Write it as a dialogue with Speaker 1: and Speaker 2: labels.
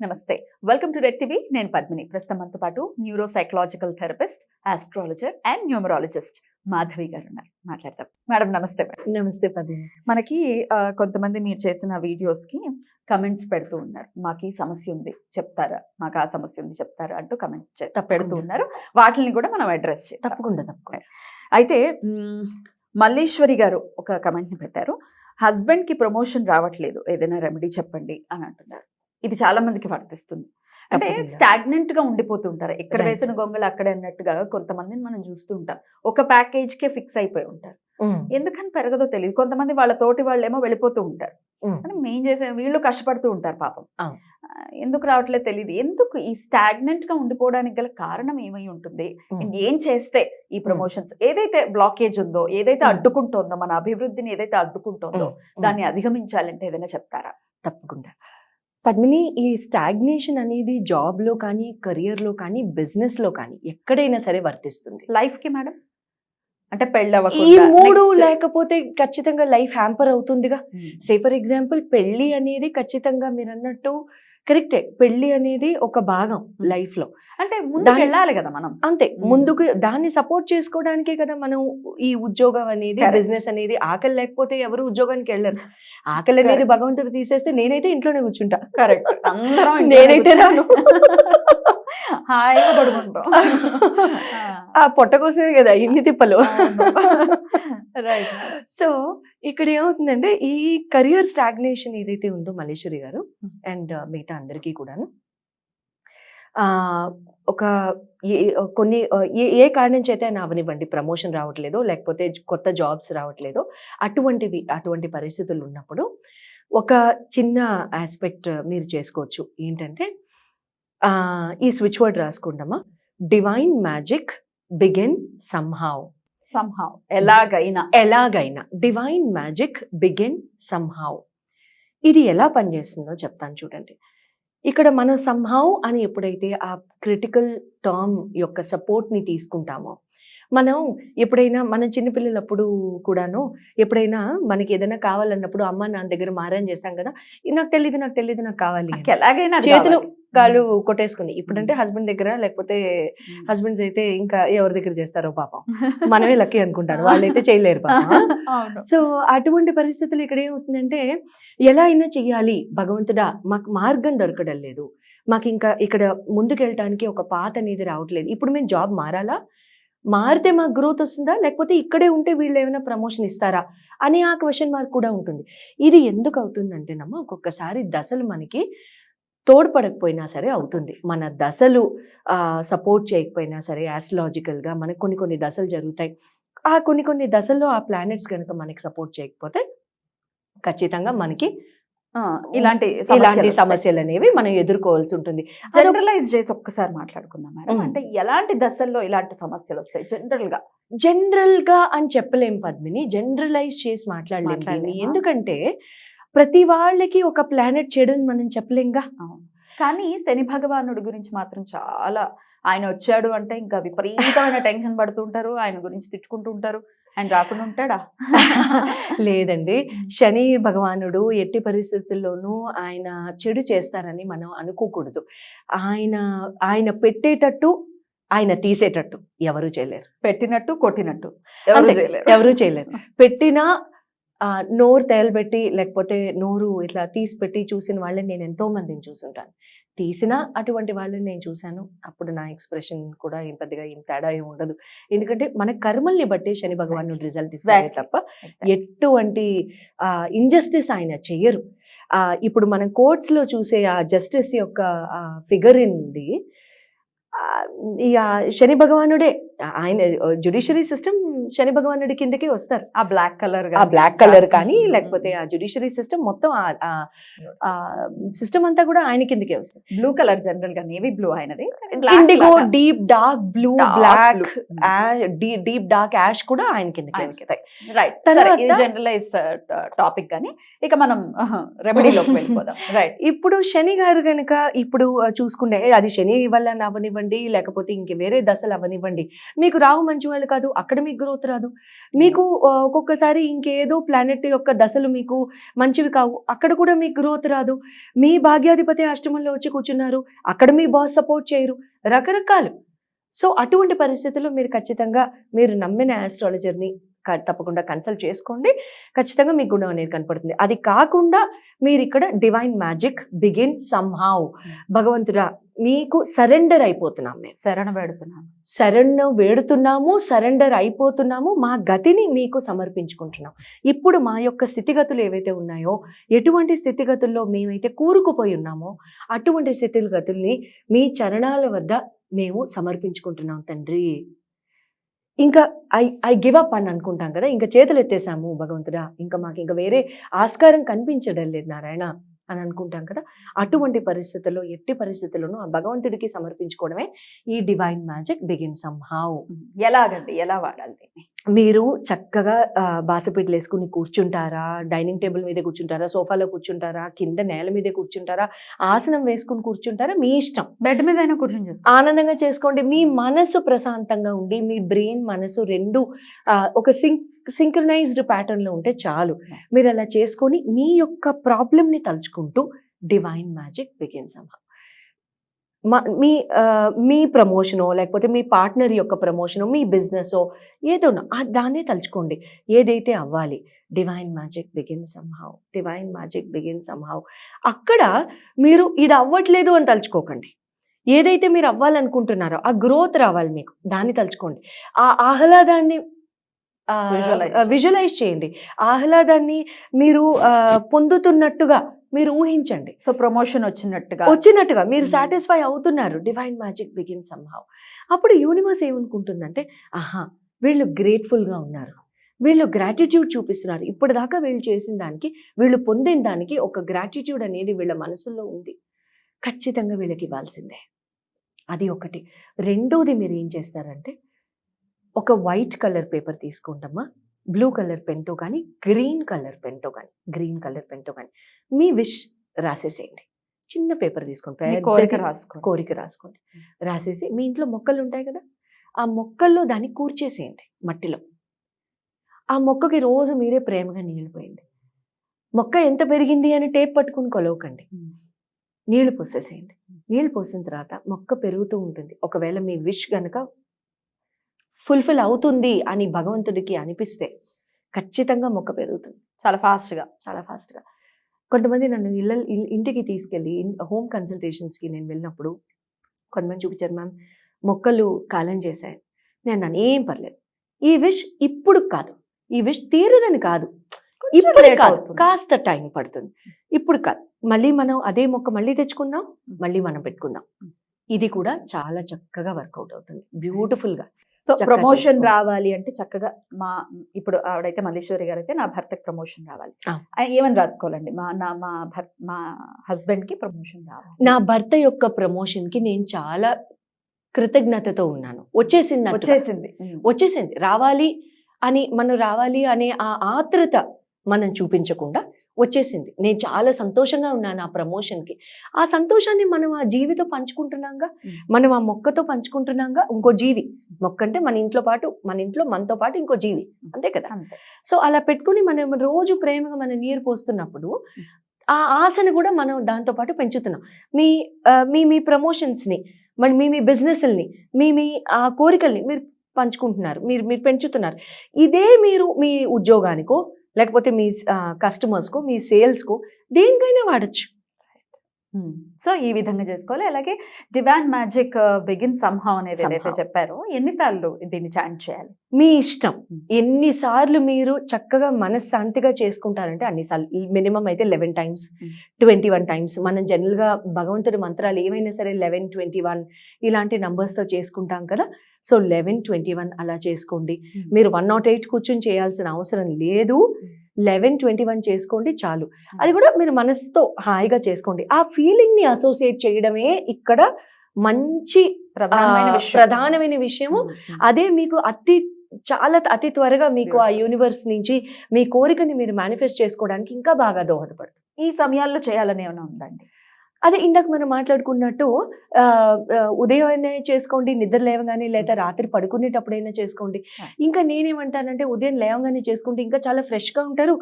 Speaker 1: నమస్తే. Welcome to red TV నేను పద్మిని. ప్రస్తుతం మనతో పాటు neuro psychological therapist astrologer and numerologist Madhavi garu ఉన్నారు మాట్లాడతాం మేడం నమస్తే మేడం
Speaker 2: నమస్తే పద్మిని.
Speaker 1: మనకి కొంతమంది మీరు చేసిన వీడియోస్కి కమెంట్స్ పెడుతూ ఉన్నారు. మాకు ఈ సమస్య ఉంది చెప్తారా? మాకు ఆ సమస్య ఉంది చెప్తారా? అంటూ కమెంట్స్ పెడుతూ ఉన్నారు. వాటిని కూడా మనం అడ్రస్ చేస్తాం.
Speaker 2: తప్పకుండా తప్పకుండా.
Speaker 1: అయితే మల్లీశ్వరి గారు ఒక కమెంట్ని పెట్టారు. హస్బెండ్కి ప్రమోషన్ రావట్లేదు. ఏదైనా రెమెడీ చెప్పండి అని అంటున్నారు. ఇది చాలా మందికి వర్తిస్తుంది. అంటే. స్టాగ్నెంట్గా ఉండిపోతుంటారు ఎక్కడ. వేసిన గొంగలు అక్కడే అన్నట్టుగా కొంతమందిని మనం చూస్తూ ఉంటాం. ఒక ప్యాకేజ్ కే ఫిక్స్ అయిపోయి ఉంటారు. ఎందుకని పెరగదో తెలియదు. కొంతమంది వాళ్ళ తోటి వాళ్ళు ఏమో వెళ్ళిపోతూ ఉంటారు.
Speaker 2: ఉమ్.
Speaker 1: అని మేం చేసే వీళ్ళు కష్టపడుతూ ఉంటారు పాపం. ఎందుకు రావట్లేదు తెలియదు ఎందుకు ఈ స్టాగ్నెంట్గా ఉండిపోవడానికి గల కారణం ఏమై ఉంటుంది? ఏం చేస్తే ఈ ప్రమోషన్స్ ఏదైతే బ్లాకేజ్ ఉందో ఏదైతే. అడ్డుకుంటోందో మన అభివృద్ధిని ఏదైతే అడ్డుకుంటోందో. దాన్ని అధిగమించాలంటే ఏదైనా చెప్తారా?
Speaker 2: తప్పకుండా. పద్మిని ఈ స్టాగ్నేషన్ అనేది జాబ్లో కానీ కెరియర్లో కానీ బిజినెస్లో కానీ ఎక్కడైనా సరే వర్తిస్తుంది.
Speaker 1: లైఫ్కి మేడం? అంటే పెళ్ళి
Speaker 2: ఈ మూడు లేకపోతే ఖచ్చితంగా లైఫ్ హ్యాంపర్ అవుతుందిగా. సే ఫర్ ఎగ్జాంపుల్ పెళ్ళి అనేది ఖచ్చితంగా మీరు అన్నట్టు కరెక్టే. పెళ్ళి అనేది ఒక భాగం లైఫ్లో
Speaker 1: అంటే ముందుకు వెళ్ళాలి కదా మనం.
Speaker 2: అంతే. ముందుకు దాన్ని సపోర్ట్ చేసుకోవడానికే కదా మనం ఈ ఉద్యోగం అనేది. బిజినెస్ అనేది ఆకలి లేకపోతే ఎవరు ఉద్యోగానికి వెళ్ళరు. ఆకలి అనేది. భగవంతుడు తీసేస్తే నేనైతే ఇంట్లోనే కూర్చుంటా.
Speaker 1: కరెక్ట్ అందరం
Speaker 2: నేనైతే రాను.
Speaker 1: హాయిగా పడుకుంటాం.
Speaker 2: ఆ. పొట్ట కోసమే కదా ఇన్ని తిప్పలు.
Speaker 1: రైట్
Speaker 2: సో ఇక్కడ ఏమవుతుందంటే ఈ కెరియర్ స్టాగ్నేషన్ ఏదైతే ఉందో మల్లేశ్వరి గారు
Speaker 1: Hmm.
Speaker 2: అండ్ మిగతా అందరికీ కూడాను ఒక కొన్ని ఏ ఏ కారణం చేత అయినా అవనివ్వండి ప్రమోషన్ రావట్లేదో లేకపోతే కొత్త జాబ్స్ రావట్లేదో అటువంటివి అటువంటి పరిస్థితులు ఉన్నప్పుడు ఒక చిన్న ఆస్పెక్ట్ మీరు చేసుకోవచ్చు. ఏంటంటే ఈ switch word రాసుకుంటామా? Divine magic begin somehow
Speaker 1: somehow ఎలాగైనా.
Speaker 2: ఎలాగైనా. డివైన్ మ్యాజిక్ బిగిన్ సమ్హావ్ ఇది ఎలా పనిచేస్తుందో చెప్తాను చూడండి. ఇక్కడ మనం సంహావ్ అని ఎప్పుడైతే ఆ క్రిటికల్ టర్మ్ యొక్క సపోర్ట్ని తీసుకుంటామో మనం ఎప్పుడైనా మనం చిన్నపిల్లలప్పుడు కూడాను ఎప్పుడైనా మనకి ఏదైనా కావాలన్నప్పుడు అమ్మ నాన్న దగ్గర మారం చేస్తాం కదా "ఇది నాకు తెలియదు నాకు తెలియదు నాకు కావాలి అని."
Speaker 1: నాకు ఎలాగైనా
Speaker 2: చేతులు
Speaker 1: కావాలి.
Speaker 2: కాళ్ళు కొట్టేసుకుని ఇప్పుడంటే. హస్బెండ్ దగ్గర లేకపోతే. హస్బెండ్స్ అయితే ఇంకా ఎవరి దగ్గర చేస్తారో పాపం. మనమే లక్కీ అనుకుంటారు. వాళ్ళైతే చేయలేరు పాపం. సో అటువంటి పరిస్థితులు ఇక్కడ ఏమవుతుందంటే ఎలా అయినా చెయ్యాలి. భగవంతుడా మాకు మార్గం దొరకడం లేదు. మాకు ఇంకా ఇక్కడ ముందుకెళ్ళటానికి ఒక పాత అనేది రావట్లేదు. ఇప్పుడు మేము జాబ్ మారాలా? మారితే మాకు గ్రోత్ వస్తుందా? లేకపోతే ఇక్కడే ఉంటే వీళ్ళు ఏమైనా ప్రమోషన్ ఇస్తారా? అని ఆ క్వశ్చన్ మార్క్ కూడా ఉంటుంది. ఇది ఎందుకు అవుతుందంటేనమ్మా ఒక్కొక్కసారి దశలు మనకి తోడ్పడకపోయినా సరే అవుతుంది. మన దశలు సపోర్ట్ చేయకపోయినా సరే యాస్ట్రలాజికల్గా మనకు కొన్ని కొన్ని దశలు జరుగుతాయి. ఆ కొన్ని కొన్ని దశల్లో ఆ ప్లానెట్స్ కనుక మనకి సపోర్ట్ చేయకపోతే ఖచ్చితంగా మనకి
Speaker 1: ఇలాంటి
Speaker 2: ఇలాంటి సమస్యలు అనేవి మనం ఎదుర్కోవాల్సి ఉంటుంది.
Speaker 1: జనరలైజ్ చేసి ఒక్కసారి మాట్లాడుకుందాం మేడం. అంటే ఎలాంటి దశల్లో ఇలాంటి సమస్యలు వస్తాయి
Speaker 2: జనరల్గా జనరల్గా అని చెప్పలేం పద్మిని. జనరలైజ్ చేసి మాట్లాడలేం దీన్ని.
Speaker 1: మాట్లాడలేమా?
Speaker 2: ఎందుకంటే ప్రతి వాళ్ళకి ఒక ప్లానెట్ చేయడం మనం చెప్పలేంగా.
Speaker 1: కానీ శని భగవానుడి గురించి మాత్రం చాలా ఆయన వచ్చాడు అంటే ఇంకా విపరీతమైన టెన్షన్ పడుతుంటారు ఆయన గురించి తిట్టుకుంటూ ఉంటారు ఆయన రాకుండా ఉంటాడా?
Speaker 2: లేదండి. శని భగవానుడు ఎట్టి పరిస్థితుల్లోనూ ఆయన చెడు చేస్తారని మనం అనుకోకూడదు. ఆయన ఆయన పెట్టేటట్టు ఆయన తీసేటట్టు ఎవరు చేయలేరు.
Speaker 1: పెట్టినట్టు కొట్టినట్టు. ఎవరు. చేయలేరు.
Speaker 2: ఎవరు చేయలేరు. పెట్టినా నోరు తేలబెట్టి లేకపోతే నోరు ఇట్లా తీసి పెట్టి చూసిన వాళ్ళని నేను ఎంతో మందిని చూసుంటాను. తీసినా అటువంటి వాళ్ళని నేను చూశాను. అప్పుడు నా ఎక్స్ప్రెషన్ కూడా ఏం పెద్దగా ఏం తేడా ఏం ఉండదు. ఎందుకంటే మన కర్మల్ని బట్టి శని భగవానుడు రిజల్ట్
Speaker 1: Exactly.
Speaker 2: తప్ప ఎటువంటి ఇంజస్టిస్ ఆయన చెయ్యరు. ఆ, ఇప్పుడు మనం కోర్ట్స్లో చూసే ఆ జస్టిస్ యొక్క ఫిగర్ ఇంది ఇక శని భగవానుడే. ఆయన జుడిషియరీ సిస్టమ్ శని భగవానుడి కిందకే వస్తారు.
Speaker 1: ఆ బ్లాక్ కలర్
Speaker 2: ఆ బ్లాక్ కలర్ కానీ లేకపోతే ఆ జుడిషియరీ సిస్టమ్ మొత్తం ఆ సిస్టమ్ అంతా కూడా ఆయన కిందకే వస్తుంది.
Speaker 1: బ్లూ కలర్ జనరల్గా నేవీ బ్లూ అయినది
Speaker 2: indigo deep dark blue black. Deep dark ash కూడా ఆయన కిందకే వస్తాయి.
Speaker 1: రైట్ జనరలైజ్ టాపిక్ కానీ ఇక మనం రెమెడీలోకి వెళ్ళిపోదాం. రైట్
Speaker 2: ఇప్పుడు శని గారు కనుక ఇప్పుడు ఆ, చూసుకుంటే అది శని వల్ల అవనివ్వండి లేకపోతే ఇంక వేరే దశలు అవనివ్వండి. మీకు రావు మంచి వాళ్ళు కాదు అక్కడ మీకు గ్రోత్ రాదు. మీకు ఒక్కొక్కసారి ఇంకేదో ప్లానెట్ యొక్క దశలు మీకు మంచివి కావు. అక్కడ కూడా మీకు గ్రోత్ రాదు. మీ భాగ్యాధిపతి అష్టమంలో వచ్చి కూర్చున్నారు. అక్కడ మీ బాస్ సపోర్ట్ చేయరు. రకరకాలు. సో అటువంటి పరిస్థితుల్లో మీరు ఖచ్చితంగా మీరు నమ్మిన ఆస్ట్రాలజర్ని తప్పకుండా కన్సల్ట్ చేసుకోండి. ఖచ్చితంగా మీకు గుణం అనేది కనపడుతుంది. అది కాకుండా మీరు ఇక్కడ డివైన్ మ్యాజిక్ బిగిన్ సమ్హావ్ భగవంతుడా మీకు సరెండర్ అయిపోతున్నాం మేము.
Speaker 1: శరణ పెడుతున్నాను
Speaker 2: శరణ్ వేడుతున్నాము సరెండర్ అయిపోతున్నాము మా గతిని మీకు సమర్పించుకుంటున్నాం. ఇప్పుడు మా యొక్క స్థితిగతులు ఏవైతే ఉన్నాయో ఎటువంటి స్థితిగతుల్లో మేమైతే కూరుకుపోయి ఉన్నామో అటువంటి స్థితిగతుల్ని మీ చరణాల వద్ద మేము సమర్పించుకుంటున్నాం తండ్రి. ఇంకా ఐ ఐ గివ్ అప్ అని అనుకుంటాం కదా ఇంకా చేతులు ఎత్తేసాము భగవంతుడా ఇంకా మాకు ఇంకా వేరే ఆస్కారం కనిపించడం లేదు నారాయణ అని అనుకుంటాం కదా అటువంటి పరిస్థితుల్లో ఎట్టి పరిస్థితుల్లోనూ ఆ భగవంతుడికి సమర్పించుకోవడమే ఈ డివైన్ మ్యాజిక్ బిగిన్ సంహావ్
Speaker 1: ఎలాగండి ఎలా వాడాలి దీన్ని?
Speaker 2: మీరు చక్కగా బాసపీటలు వేసుకుని కూర్చుంటారా? డైనింగ్ టేబుల్ మీద కూర్చుంటారా? సోఫాలో కూర్చుంటారా? కింద నేల మీదే కూర్చుంటారా? ఆసనం వేసుకుని కూర్చుంటారా? మీ ఇష్టం.
Speaker 1: బెడ్ మీద అయినా కూర్చొని
Speaker 2: ఆనందంగా చేసుకోండి. మీ మనసు ప్రశాంతంగా ఉండి మీ బ్రెయిన్ మనసు రెండు ఒక సింక్ సింక్రనైజ్డ్ ప్యాటర్న్లో ఉంటే చాలు. మీరు అలా చేసుకొని మీ యొక్క ప్రాబ్లమ్ని తలుచుకుంటూ డివైన్ మ్యాజిక్ బిగిన్స్ అమ్మ మీ ఆ, మీ ప్రమోషనో లేకపోతే మీ పార్ట్నర్ యొక్క ప్రమోషనో మీ బిజినెసో ఏదో దాన్నే తలుచుకోండి. ఏదైతే అవ్వాలి divine magic begin somehow divine magic begin somehow అక్కడ మీరు ఇది అవ్వట్లేదు అని తలుచుకోకండి. ఏదైతే మీరు అవ్వాలనుకుంటున్నారో ఆ గ్రోత్ రావాలి మీకు. దాన్ని తలుచుకోండి. ఆ ఆహ్లాదాన్ని. విజువలైజ్ చేయండి. ఆహ్లాదాన్ని మీరు ఆ, పొందుతున్నట్టుగా మీరు ఊహించండి.
Speaker 1: సో ప్రమోషన్ వచ్చినట్టుగా.
Speaker 2: వచ్చినట్టుగా మీరు
Speaker 1: Hmm.
Speaker 2: సాటిస్ఫై అవుతున్నారు. డివైన్ మ్యాజిక్ బిగిన్ సంహావ్ అప్పుడు యూనివర్స్ ఏమనుకుంటుందంటే ఆహా వీళ్ళు గ్రేట్ఫుల్గా ఉన్నారు. వీళ్ళు గ్రాటిట్యూడ్ చూపిస్తున్నారు. ఇప్పటిదాకా వీళ్ళు చేసిన దానికి వీళ్ళు పొందిన దానికి ఒక గ్రాటిట్యూడ్ అనేది వీళ్ళ మనసులో ఉంది. ఖచ్చితంగా వీళ్ళకి ఇవ్వాల్సిందే. అది ఒకటి. రెండోది మీరు ఏం చేస్తారంటే ఒక వైట్ కలర్ పేపర్ తీసుకుంటామా బ్లూ కలర్ పెన్తో కానీ గ్రీన్ కలర్ పెన్తో కానీ గ్రీన్ కలర్ పెన్తో కానీ మీ విష్ రాసేసేయండి. చిన్న పేపర్ తీసుకోండి
Speaker 1: కోరిక రాసుకోండి.
Speaker 2: కోరిక రాసుకోండి. రాసేసి మీ ఇంట్లో మొక్కలు ఉంటాయి కదా ఆ మొక్కల్లో దాన్ని కూర్చేసేయండి మట్టిలో. ఆ మొక్కకి రోజు మీరే ప్రేమగా నీళ్ళు పోయండి. మొక్క ఎంత పెరిగింది అని టేప్ పట్టుకుని కొలవకండి. నీళ్ళు పోసేసేయండి. నీళ్ళు పోసిన తర్వాత మొక్క పెరుగుతూ ఉంటుంది. ఒకవేళ మీ విష్ గనక ఫుల్ఫిల్ అవుతుంది అని భగవంతుడికి అనిపిస్తే ఖచ్చితంగా మొక్క పెరుగుతుంది.
Speaker 1: చాలా ఫాస్ట్గా
Speaker 2: చాలా ఫాస్ట్గా. కొంతమంది నన్ను ఇళ్ళ ఇంటికి తీసుకెళ్ళి హోమ్ కన్సల్టేషన్స్కి నేను వెళ్ళినప్పుడు కొంతమంది చూపించారు మ్యామ్ మొక్కలు కాలం చేశాయి. నేను అన్నాను ఏం పర్లేదు. ఈ విష్ ఇప్పుడు కాదు. ఈ విష్ తీరదని కాదు. ఇప్పుడు కాదు. కాస్త టైం పడుతుంది. ఇప్పుడు కాదు. మళ్ళీ మనం అదే మొక్క మళ్ళీ తెచ్చుకుందాం మళ్ళీ మనం పెట్టుకుందాం. ఇది కూడా చాలా చక్కగా వర్కౌట్ అవుతుంది. బ్యూటిఫుల్గా
Speaker 1: సో ప్రమోషన్. రావాలి అంటే చక్కగా మా ఇప్పుడు ఆవిడైతే మల్లేశ్వరి గారు అయితే నా భర్తకి ప్రమోషన్ రావాలి. ఏమని రాసుకోవాలండి? మా నా మా భర్త మా హస్బెండ్కి ప్రమోషన్ రావాలి.
Speaker 2: నా భర్త యొక్క ప్రమోషన్కి నేను చాలా కృతజ్ఞతతో ఉన్నాను. వచ్చేసింది.
Speaker 1: వచ్చేసింది.
Speaker 2: వచ్చేసింది. రావాలి అని మనం రావాలి అనే ఆ ఆత్రత మనం చూపించకుండా వచ్చేసింది. నేను చాలా సంతోషంగా ఉన్నాను ఆ ప్రమోషన్కి. ఆ సంతోషాన్ని మనం ఆ జీవితో పంచుకుంటున్నాంగా. మనం ఆ మొక్కతో పంచుకుంటున్నాంగా? ఇంకో జీవి. మొక్క అంటే మన ఇంట్లో పాటు మన ఇంట్లో మనతో పాటు ఇంకో జీవి. అంతే కదా? సో అలా పెట్టుకుని మనం రోజు ప్రేమగా మనం నీరు పోస్తున్నప్పుడు ఆ ఆశను కూడా మనం దాంతో పాటు పెంచుతున్నాం. మీ మీ మీ ప్రమోషన్స్ని మరి మీ మీ బిజినెస్ని మీ మీ ఆ కోరికల్ని మీరు పంచుకుంటున్నారు. మీరు మీరు పెంచుతున్నారు. ఇదే మీరు మీ ఉద్యోగానికో లేకపోతే మీ కస్టమర్స్కో మీ సేల్స్కో దేనికైనా వాడచ్చు.
Speaker 1: సో ఈ విధంగా చేసుకోవాలి. అలాగే డివాన్ మ్యాజిక్ బిగిన్ సంహవ్ అనేది ఏదైతే. చెప్పారో ఎన్నిసార్లు దీన్ని చాంట్ చేయాలి?
Speaker 2: మీ ఇష్టం. ఎన్నిసార్లు మీరు చక్కగా మనశ్శాంతిగా చేసుకుంటారంటే అన్నిసార్లు. మినిమం అయితే eleven times. Twenty one times. మనం జనరల్గా భగవంతుడి మంత్రాలు ఏవైనా సరే లెవెన్ ట్వంటీ వన్ ఇలాంటి numbers తో చేసుకుంటాం కదా! సో లెవెన్ ట్వంటీ వన్ అలా చేసుకోండి. మీరు వన్ నాట్ ఎయిట్ కూర్చొని చేయాల్సిన అవసరం లేదు. లెవెన్ ట్వంటీ వన్ చేసుకోండి చాలు. అది కూడా మీరు మనసుతో హాయిగా చేసుకోండి. ఆ ఫీలింగ్ని అసోసియేట్ చేయడమే ఇక్కడ మంచి
Speaker 1: ప్రధానమైన విషయం.
Speaker 2: ప్రధానమైన విషయము.
Speaker 1: ఉమ్, ఉమ్.
Speaker 2: అదే మీకు అతి చాలా అతి త్వరగా మీకు ఆ. యూనివర్స్ నుంచి మీ కోరికని మీరు మేనిఫెస్ట్ చేసుకోవడానికి ఇంకా బాగా దోహదపడుతుంది.
Speaker 1: ఈ సమయాల్లో చేయాలని ఏమైనా ఉందండి
Speaker 2: అదే ఇందాక మనం మాట్లాడుకున్నట్టు ఉదయం అయినా చేసుకోండి నిద్ర లేవగానే లేదా రాత్రి పడుకునేటప్పుడైనా చేసుకోండి.
Speaker 1: ఆ.
Speaker 2: ఇంకా నేనేమంటానంటే ఉదయం లేవగానే చేసుకుంటే ఇంకా చాలా ఫ్రెష్గా ఉంటారు.